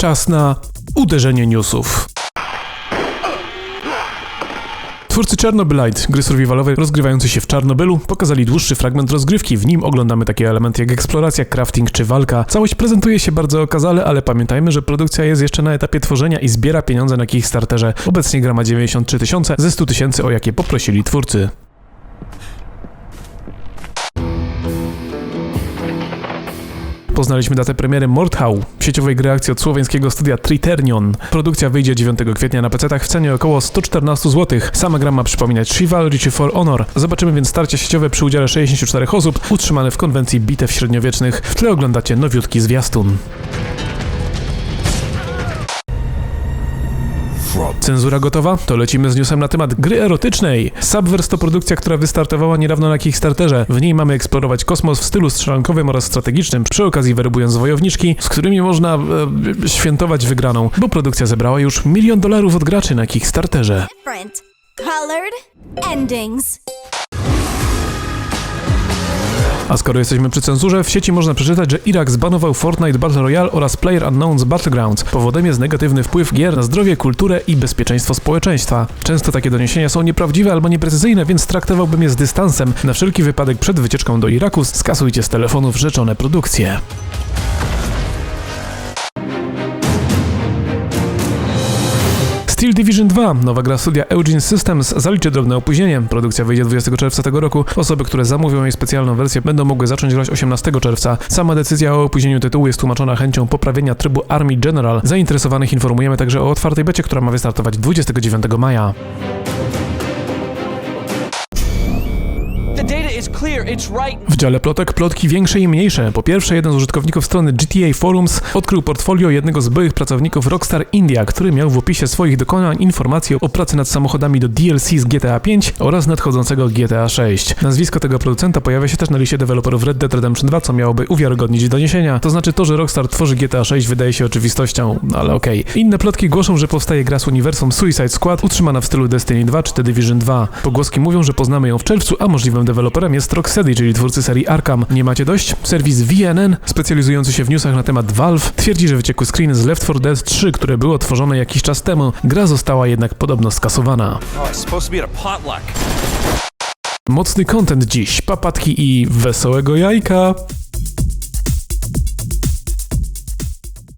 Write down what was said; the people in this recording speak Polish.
Czas na uderzenie newsów. Twórcy Chernobylite, gry survivalowej rozgrywającej się w Czarnobylu, pokazali dłuższy fragment rozgrywki. W nim oglądamy takie elementy jak eksploracja, crafting czy walka. Całość prezentuje się bardzo okazale, ale pamiętajmy, że produkcja jest jeszcze na etapie tworzenia i zbiera pieniądze na Kickstarterze. Obecnie gra ma 93 tysiące ze 100 tysięcy, o jakie poprosili twórcy. Poznaliśmy datę premiery Mordhau, sieciowej gry akcji od słoweńskiego studia Triternion. Produkcja wyjdzie 9 kwietnia na PC-tach w cenie około 114 zł. Sama gra ma przypominać Chivalry For Honor. Zobaczymy więc starcie sieciowe przy udziale 64 osób, utrzymane w konwencji bitew średniowiecznych. W tle oglądacie nowiutki zwiastun. Cenzura gotowa? To lecimy z newsem na temat gry erotycznej. Subverse to produkcja, która wystartowała niedawno na Kickstarterze. W niej mamy eksplorować kosmos w stylu strzelankowym oraz strategicznym, przy okazji werbując wojowniczki, z którymi można e, świętować wygraną, bo produkcja zebrała już milion dolarów od graczy na Kickstarterze. different. Colored endings. A skoro jesteśmy przy cenzurze, w sieci można przeczytać, że Irak zbanował Fortnite Battle Royale oraz Player Unknown's Battlegrounds. Powodem jest negatywny wpływ gier na zdrowie, kulturę i bezpieczeństwo społeczeństwa. Często takie doniesienia są nieprawdziwe albo nieprecyzyjne, więc traktowałbym je z dystansem. Na wszelki wypadek przed wycieczką do Iraku skasujcie z telefonów rzeczone produkcje. Steel Division 2, nowa gra studia Eugene Systems, zaliczy drobne opóźnienie. Produkcja wyjdzie 20 czerwca tego roku. Osoby, które zamówią jej specjalną wersję, będą mogły zacząć grać 18 czerwca. Sama decyzja o opóźnieniu tytułu jest tłumaczona chęcią poprawienia trybu Army General. Zainteresowanych informujemy także o otwartej becie, która ma wystartować 29 maja. W dziale plotek plotki większe i mniejsze. Po pierwsze, jeden z użytkowników strony GTA Forums odkrył portfolio jednego z byłych pracowników Rockstar India, który miał w opisie swoich dokonań informacje o pracy nad samochodami do DLC z GTA 5 oraz nadchodzącego GTA 6. Nazwisko tego producenta pojawia się też na liście deweloperów Red Dead Redemption 2, co miałoby uwiarygodnić doniesienia. To znaczy to, że Rockstar tworzy GTA 6 wydaje się oczywistością, ale okej. Inne plotki głoszą, że powstaje gra z uniwersum Suicide Squad utrzymana w stylu Destiny 2 czy The Division 2. Pogłoski mówią, że poznamy ją w czerwcu, a możliwym deweloperem jest Rocksteady, czyli twórcy serii Arkham. Nie macie dość? Serwis VNN, specjalizujący się w newsach na temat Valve, twierdzi, że wyciekły screen z Left 4 Dead 3, które było tworzone jakiś czas temu. Gra została jednak podobno skasowana. Oh. Mocny content dziś, papatki i wesołego jajka.